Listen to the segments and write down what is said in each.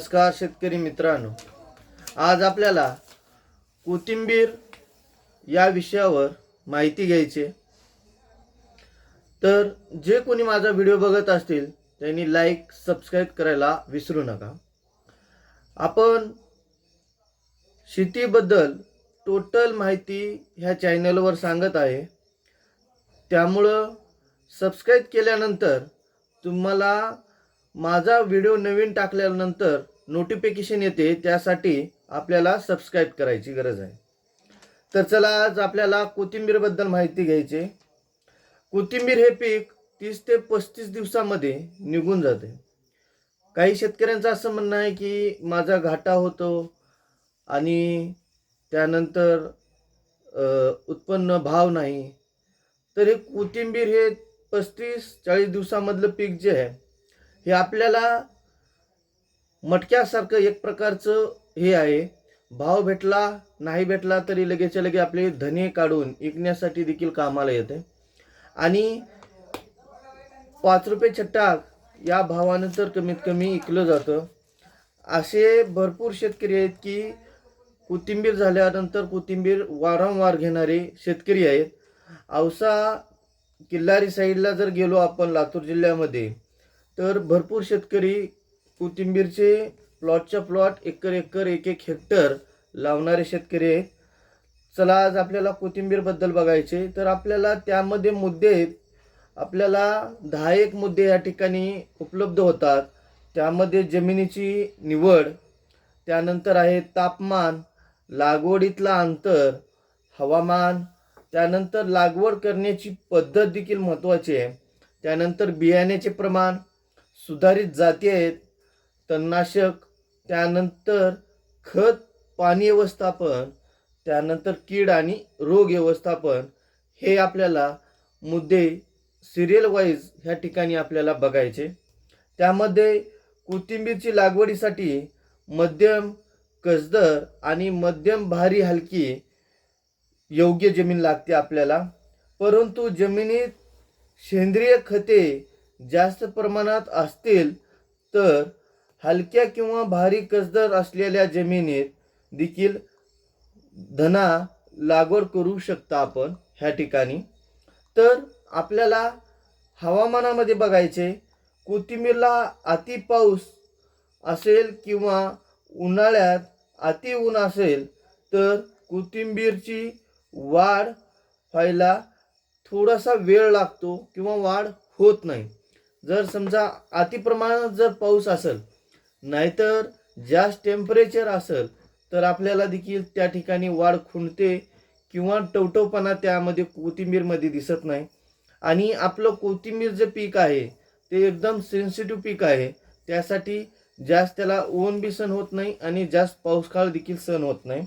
नमस्कार शेतकरी मित्रांनो. आज आपल्याला कोथिंबीर या विषयावर माहिती घ्यायची तर जे कोणी माझा व्हिडिओ बघत असतील त्यांनी लाईक सबस्क्राईब करायला विसरू नका. आपण शेतीबद्दल टोटल माहिती ह्या चॅनलवर सांगत आहे. त्यामुळं सबस्क्राईब केल्यानंतर तुम्हाला माझा व्हिडिओ नवीन टाकल्यानंतर नोटिफिकेशन येते त्यासाठी आपल्याला सबस्क्राईब करायची गरज आहे. तर चला आज आपल्याला कोथिंबीरबद्दल माहिती घ्यायची. कोथिंबीर हे पीक तीस ते पस्तीस दिवसामध्ये निघून जाते. काही शेतकऱ्यांचं असं म्हणणं आहे की माझा घाटा होतो आणि त्यानंतर उत्पन्न भाव नाही. तर हे कोथिंबीर हे पस्तीस चाळीस दिवसामधलं पीक जे आहे हे आपल्याला मटक्यासारखं एक प्रकारचं हे आहे. भाव भेटला नाही भेटला तरी लगेचच्या लगे आपले धने काढून विकण्यासाठी देखील कामाला येते. आणि पाच रुपये छट्टाक या भावानं तर कमीत कमी विकलं जातं. असे भरपूर शेतकरी आहेत की कोथिंबीर झाल्यानंतर कोथिंबीर वारंवार घेणारे शेतकरी आहेत. औसा किल्लारी साईडला जर गेलो आपण लातूर जिल्ह्यामध्ये तर भरपूर शेतकरी कोथिंबीरचे प्लॉटच्या प्लॉट एकर एकर एक एक हेक्टर लावणारे शेतकरी आहेत. चला आज आपल्याला कोथिंबीरबद्दल बघायचे. तर आपल्याला त्यामध्ये मुद्दे आपल्याला दहा एक मुद्दे या ठिकाणी उपलब्ध होतात. त्यामध्ये जमिनीची निवड त्यानंतर आहे तापमान लागवडीतला अंतर हवामान त्यानंतर लागवड करण्याची पद्धत देखील महत्त्वाची आहे. त्यानंतर बियाण्याचे प्रमाण सुधारित जाती आहेत. तणनाशक त्यानंतर खत पाणी व्यवस्थापन त्यानंतर कीड आणि रोग व्यवस्थापन. हे आपल्याला मुद्दे सिरियल वाईज ह्या ठिकाणी आपल्याला बघायचे. त्यामध्ये कोथिंबीरची लागवडीसाठी मध्यम कसदर आणि मध्यम भारी हलकी योग्य जमीन लागते आपल्याला. परंतु जमिनीत सेंद्रिय खते जास्त प्रमाणात असतील तर हलक्या किंवा भारी कसदार असलेल्या जमिनीत देखील धना लागवड करू शकता आपण ह्या ठिकाणी. तर आपल्याला हवामानामध्ये बघायचे कोथिंबीरला अति पाऊस असेल किंवा उन्हाळ्यात अति ऊन असेल तर कोथिंबीरची वाढ व्हायला थोडासा वेळ लागतो किंवा वाढ होत नाही. जर समजा अतिप्रमाणात जर पाऊस असेल नाहीतर जास्त टेम्परेचर असेल तर आपल्याला देखील त्या ठिकाणी वाढ खुंटते किंवा टवटवपणा त्यामध्ये कोथिंबीरमध्ये दिसत नाही. आणि आपलं कोथिंबीर जे पीक आहे ते एकदम सेन्सिटिव्ह पीक आहे. त्यासाठी जास्त त्याला ऊन बी सण होत नाही आणि जास्त पाऊस काळ देखील सण होत नाही.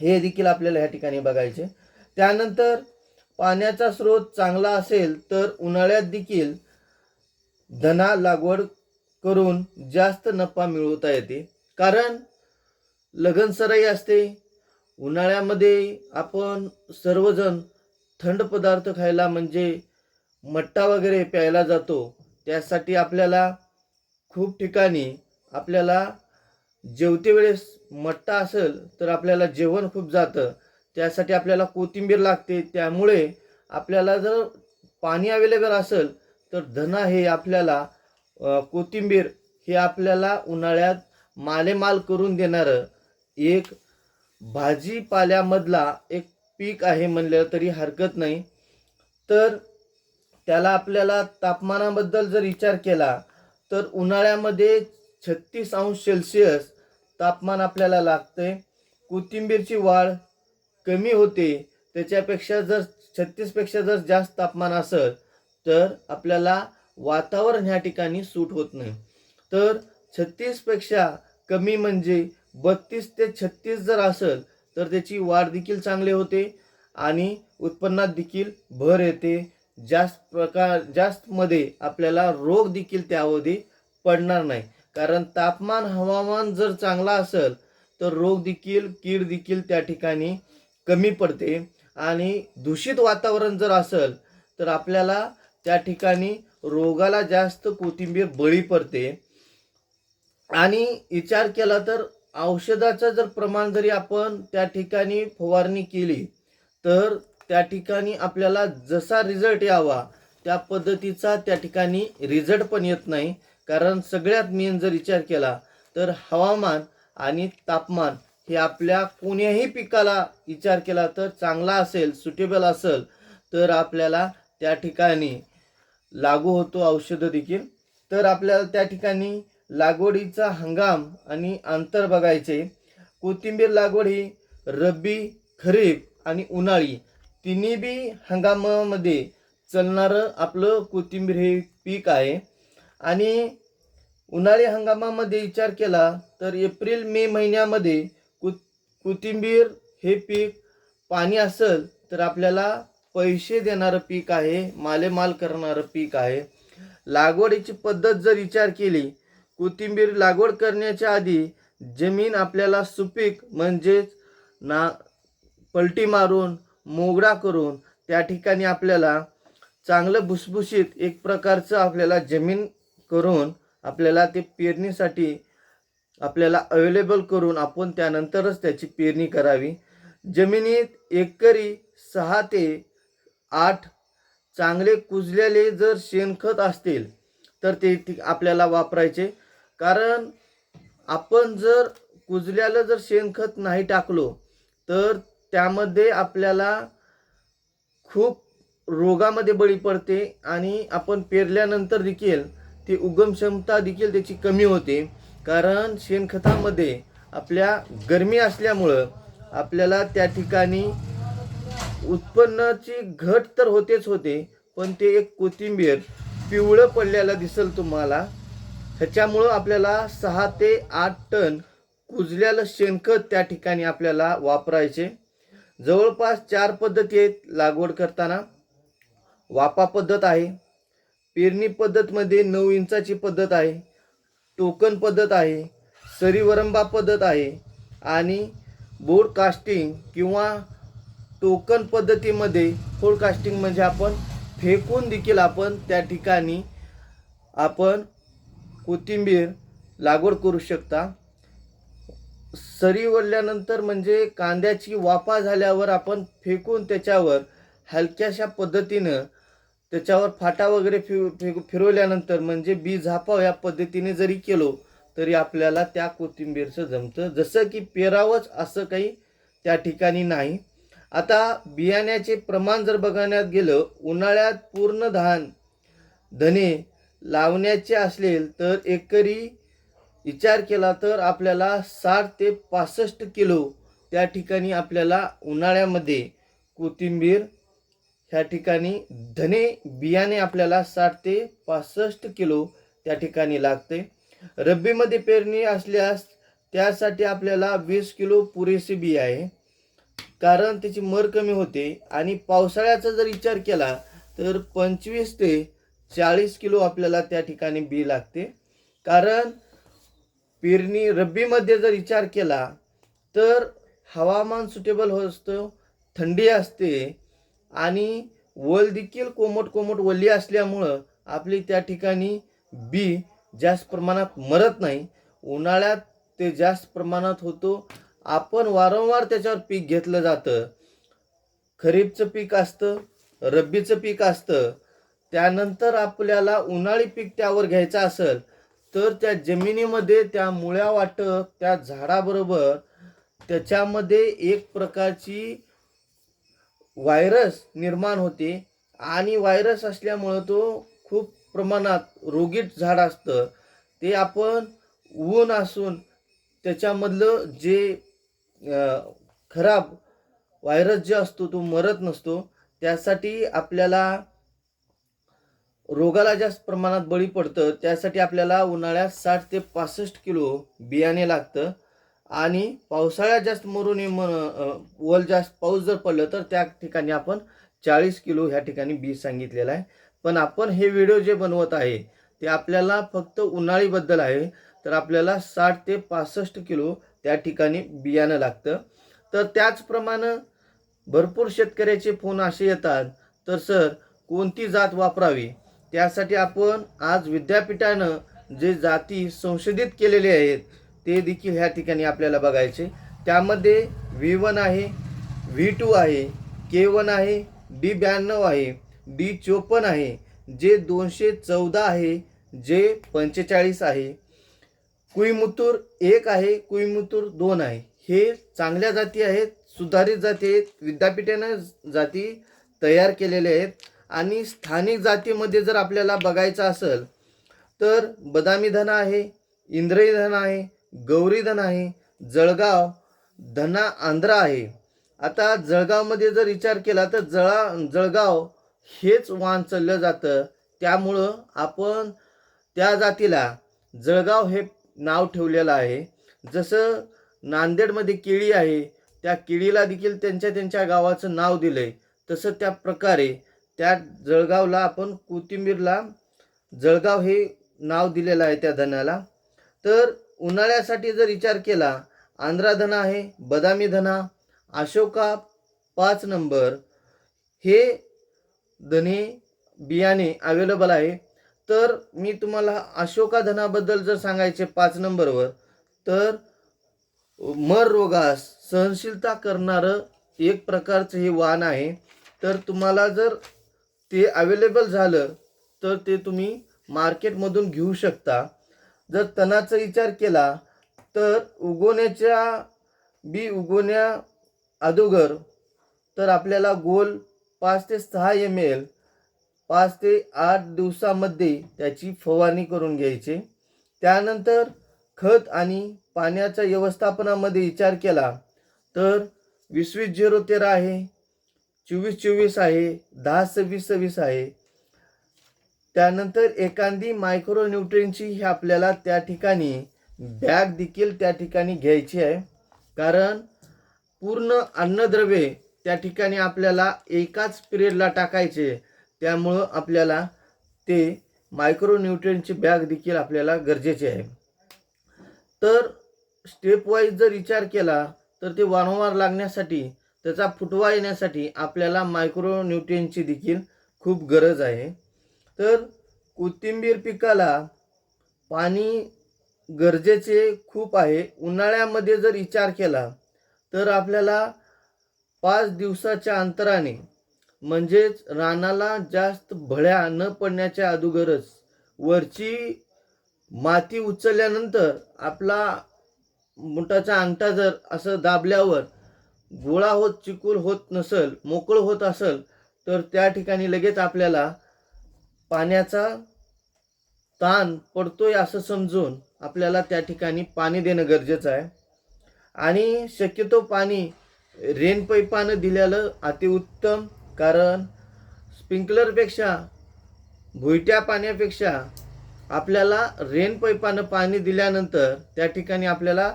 हे देखील आपल्याला ह्या ठिकाणी बघायचे. त्यानंतर पाण्याचा स्रोत चांगला असेल तर उन्हाळ्यात देखील धना लागवड करून जास्त नफा मिळवता येते. कारण लगनसराई असते. उन्हाळ्यामध्ये आपण सर्वजण थंड पदार्थ खायला म्हणजे मट्टा वगैरे प्यायला जातो. त्यासाठी आपल्याला खूप ठिकाणी आपल्याला जेवते वेळेस मट्टा असेल तर आपल्याला जेवण खूप जातं. त्यासाठी आपल्याला कोथिंबीर लागते. त्यामुळे आपल्याला जर पाणी अवेलेबल असेल तर धना हे आपल्याला कोथिंबीर हे आपल्याला उन्हाळ्यात मालेमाल करून देणारं एक भाजीपाल्यामधला एक पीक आहे म्हणलं तरी हरकत नाही. तर त्याला आपल्याला तापमानाबद्दल जर विचार केला तर उन्हाळ्यामध्ये छत्तीस अंश सेल्सिअस तापमान आपल्याला लागते कोथिंबीरची वाढ कमी होते त्याच्यापेक्षा जर छत्तीसपेक्षा जर जास्त तापमान असेल तर आपल्याला वातावरण ह्या ठिकाणी सूट होत नाही. तर छत्तीसपेक्षा कमी म्हणजे बत्तीस ते छत्तीस जर असेल तर त्याची वाढ देखील चांगली होते आणि उत्पन्नात देखील भर येते. जास्त प्रकार जास्तमध्ये आपल्याला रोग देखील त्यामध्ये पडणार नाही. कारण तापमान हवामान जर चांगला असेल तर रोग देखील कीड देखील त्या ठिकाणी कमी पडते. आणि दूषित वातावरण जर असेल तर आपल्याला त्या ठिकाणी रोगाला जास्त कोथिंबीर बळी पडते. आणि विचार केला तर औषधाचं जर प्रमाण जरी आपण त्या ठिकाणी फवारणी केली तर त्या ठिकाणी आपल्याला जसा रिझल्ट यावा त्या पद्धतीचा त्या ठिकाणी रिझल्ट पण येत नाही. कारण सगळ्यात मेन जर विचार केला तर हवामान आणि तापमान हे आपल्या कोण्याही पिकाला विचार केला तर चांगला असेल सुटेबल असेल तर आपल्याला त्या ठिकाणी लागू होतो औषधं देखील. तर आपल्याला त्या ठिकाणी लागवडीचा हंगाम आणि अंतर बघायचे. कोथिंबीर लागवड ही रब्बी खरीप आणि उन्हाळी तिन्ही बी हंगामामध्ये चालणारं आपलं कोथिंबीर हे पीक आहे. आणि उन्हाळी हंगामामध्ये विचार केला तर एप्रिल मे महिन्यामध्ये कु कोथिंबीर हे पीक पाणी असेल तर आपल्याला पैसे देणारं पीक आहे मालेमाल करणारं पीक आहे. लागवडीची पद्धत जर विचार केली कोथिंबीर लागवड करण्याच्या आधी जमीन आपल्याला सुपीक म्हणजेच ना पलटी मारून मोगडा करून त्या ठिकाणी आपल्याला चांगलं भुसभुशीत एक प्रकारचं आपल्याला जमीन करून आपल्याला ते पेरणीसाठी आपल्याला अवेलेबल करून आपण त्यानंतरच त्याची पेरणी करावी. जमिनीत एकरी सहा ते आठ. चांगले कुजलेले जर शेणखत असतील तर ते ती- आपल्याला वापरायचे. कारण आपण जर कुजल्याला जर शेणखत नाही टाकलो तर त्यामध्ये आपल्याला खूप रोगामध्ये बळी पडते आणि आपण पेरल्यानंतर देखील ती उगम क्षमता देखील त्याची कमी होते. कारण शेणखतामध्ये आपल्या गरमी असल्यामुळं आपल्याला त्या ठिकाणी उत्पन्नाची घट तर होतेच होते पण ते एक कोथिंबीर पिवळं पडलेलं दिसेल तुम्हाला. ह्याच्यामुळं आपल्याला सहा ते आठ टन कुजलेलं शेणखत त्या ठिकाणी आपल्याला वापरायचे. जवळपास चार पद्धती आहेत लागवड करताना. वापा पद्धत आहे पेरणी पद्धतमध्ये नऊ इंचाची पद्धत आहे टोकन पद्धत आहे सरीवरंबा पद्धत आहे आणि बोर्ड कास्टिंग किंवा टोकन पद्धतीमध्ये फोडकास्टिंग म्हणजे आपण फेकून देखील आपण त्या ठिकाणी आपण कोथिंबीर लागवड करू शकता. सरी वळल्यानंतर म्हणजे कांद्याची वाफा झाल्यावर आपण फेकून त्याच्यावर हलक्याशा पद्धतीनं त्याच्यावर फाटा वगैरे फि फेकू फिरवल्यानंतर म्हणजे बी झापाव या पद्धतीने जरी केलो तरी आपल्याला त्या कोथिंबीरचं जमतं. जसं की पेरावंच असं काही त्या ठिकाणी नाही. आता बियाण्याचे प्रमाण जर बघण्यात गेलं उन्हाळ्यात पूर्ण धान धने लावण्याचे असेल तर एकरी विचार केला तर आपल्याला साठ ते पासष्ट किलो त्या ठिकाणी आपल्याला उन्हाळ्यामध्ये कोथिंबीर ह्या ठिकाणी धने बियाणे आपल्याला साठ ते पासष्ट किलो त्या ठिकाणी लागते. रब्बीमध्ये पेरणी असल्यास त्यासाठी आपल्याला वीस किलो पुरेसे बी आहे. कारण त्याची मर कमी होते आणि पावसाळ्याचा जर विचार केला तर पंचवीस ते चाळीस किलो आपल्याला त्या ठिकाणी बी लागते. कारण पेरणी रब्बीमध्ये जर विचार केला तर हवामान सुटेबल हो असतं थंडी असते आणि वल देखील कोमट कोमट वल्ली असल्यामुळं आपली त्या ठिकाणी बी जास्त प्रमाणात मरत नाही. उन्हाळ्यात ते जास्त प्रमाणात होतो. आपण वारंवार त्याच्यावर पीक घेतलं जातं. खरीपचं पीक असतं रब्बीचं पीक असतं. त्यानंतर आपल्याला उन्हाळी पीक त्यावर घ्यायचं असेल तर त्या जमिनीमध्ये त्या मुळ्या वाटप त्या झाडाबरोबर त्याच्यामध्ये एक प्रकारची व्हायरस निर्माण होते. आणि व्हायरस असल्यामुळं तो खूप प्रमाणात रोगीट झाड असतं. ते आपण ऊन असून त्याच्यामधलं जे खराब व्हायरस जे असतो तो मरत नसतो. त्यासाठी आपल्याला रोगाला जास्त प्रमाणात बळी पडतं. त्यासाठी आपल्याला उन्हाळ्यात साठ ते पासष्ट किलो बियाणे लागतं. आणि पावसाळ्यात जास्त मरून नये वल जास्त पाऊस जर पडलं तर त्या ठिकाणी आपण चाळीस किलो ह्या ठिकाणी बी सांगितलेलं आहे. पण आपण हे व्हिडिओ जे बनवत आहे ते आपल्याला फक्त उन्हाळीबद्दल आहे. तर आपल्याला साठ ते पासष्ट किलो त्या ठिकाणी बियाणं लागतं. तर त्याचप्रमाणे भरपूर शेतकऱ्याचे फोन असे येतात तर सर कोणती जात वापरावी? त्यासाठी आपण आज विद्यापीठानं जे जाती संशोधित केलेले आहेत ते देखील ह्या ठिकाणी आपल्याला बघायचे. त्यामध्ये व्ही वन आहे व्ही टू आहे के वन आहे डी ब्याण्णव आहे डी चोपन्न आहे जे दोनशे चौदा आहे जे पंचेचाळीस आहे. कुईमुतूर एक आहे कुईमुतूर दोन आहे. हे चांगल्या जाती आहेत सुधारित जाती आहेत विद्यापीठानं जाती तयार केलेल्या आहेत आणि स्थानिक जातीमध्ये जर आपल्याला बघायचं असेल तर बदामी धन आहे इंद्रई धन आहे गौरी धन आहे जळगाव धना आंध्रा आहे. आता जळगावमध्ये जर विचार केला तर जळा जळगाव हेच वाहन चाललं जातं. त्यामुळं आपण त्या जातीला जळगाव हे नाव ठेवलेलं आहे. जसं नांदेडमध्ये केळी आहे त्या केळीला देखील त्यांच्या त्यांच्या गावाचं नाव दिलं आहे तसं त्या प्रकारे त्या जळगावला आपण कोथिंबीरला जळगाव हे नाव दिलेलं आहे त्या धन्याला तर उन्हाळ्यासाठी जर विचार केला आंध्रा धना आहे बदामी धना अशोका पाच नंबर हे धने बियाणे अवेलेबल आहे. तर मी तुम्हाला अशोका धनाबद्दल जर सांगायचे पाच नंबरवर तर मर रोगास सहनशीलता करणारं एक प्रकारचं हे वाण आहे. तर तुम्हाला जर ते अवेलेबल झालं तर ते तुम्ही मार्केटमधून घेऊ शकता. जर तणाचा विचार केला तर उगवण्याच्या बी उगवण्या अगोदर तर आपल्याला गोल पाच ते सहा एम एल पाच ते आठ दिवसामध्ये त्याची फवारणी करून घ्यायची. त्यानंतर खत आणि पाण्याच्या व्यवस्थापनामध्ये विचार केला तर वीसवीस झिरो तेरा आहे चोवीस चोवीस आहे दहा सव्वीस सव्वीस आहे. त्यानंतर एखादी मायक्रो न्यूट्रिनची ही आपल्याला त्या ठिकाणी बॅग देखील त्या ठिकाणी घ्यायची आहे. कारण पूर्ण अन्नद्रव्ये त्या ठिकाणी आपल्याला एकाच पिरियडला टाकायचे. त्यामुळं आपल्याला ते मायक्रोन्यूट्रियनची बॅग देखील आपल्याला गरजेचे आहे. तर स्टेप वाईज जर विचार केला तर ते वारंवार लागण्यासाठी त्याचा फुटवा येण्यासाठी आपल्याला मायक्रोन्यूट्रियनची देखील खूप गरज आहे. तर कोथिंबीर पिकाला पाणी गरजेचे खूप आहे. उन्हाळ्यामध्ये जर विचार केला तर आपल्याला पाच दिवसाच्या अंतराने म्हणजेच रानाला जास्त भळ्या न पडण्याच्या अगोदरच वरची माती उचलल्यानंतर आपला मुठाचा अंगठा जर असं दाबल्यावर गोळा होत चिकूल होत नसल मोकळं होत असेल तर त्या ठिकाणी लगेच आपल्याला पाण्याचा ताण पडतोय असं समजून आपल्याला त्या ठिकाणी पाणी देणं गरजेचं आहे. आणि शक्यतो पाणी रेनपैपानं दिलेलं अतिउत्तम कारण स्प्रिंकलरपेक्षा भुईट्या पाण्यापेक्षा आपल्याला रेन पैपानं पाणी दिल्यानंतर त्या ठिकाणी आपल्याला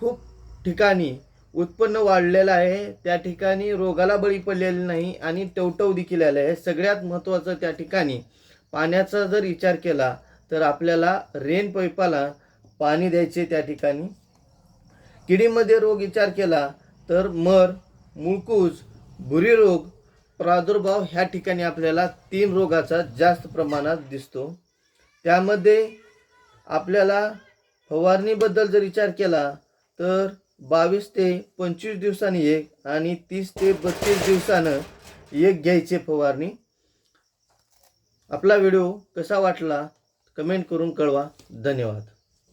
खूप ठिकाणी उत्पन्न वाढलेलं आहे. त्या ठिकाणी रोगाला बळी पडलेली नाही आणि टवटव देखील आले आहे. सगळ्यात महत्त्वाचं त्या ठिकाणी पाण्याचा जर विचार केला तर आपल्याला रेन पैपाला पाणी द्यायचे त्या ठिकाणी. किडीमध्ये रोग विचार केला तर मर मुळकूज भुरी रोग प्रादुर्भाव ह्या ठिकाणी आपल्याला तीन रोगाचा जास्त प्रमाणात दिसतो. त्यामध्ये आपल्याला फवारणीबद्दल जर विचार केला तर बावीस ते पंचवीस दिवसांनी एक आणि तीस ते बत्तीस दिवसानं एक घ्यायचे फवारणी. आपला व्हिडिओ कसा वाटला कमेंट करून कळवा. धन्यवाद.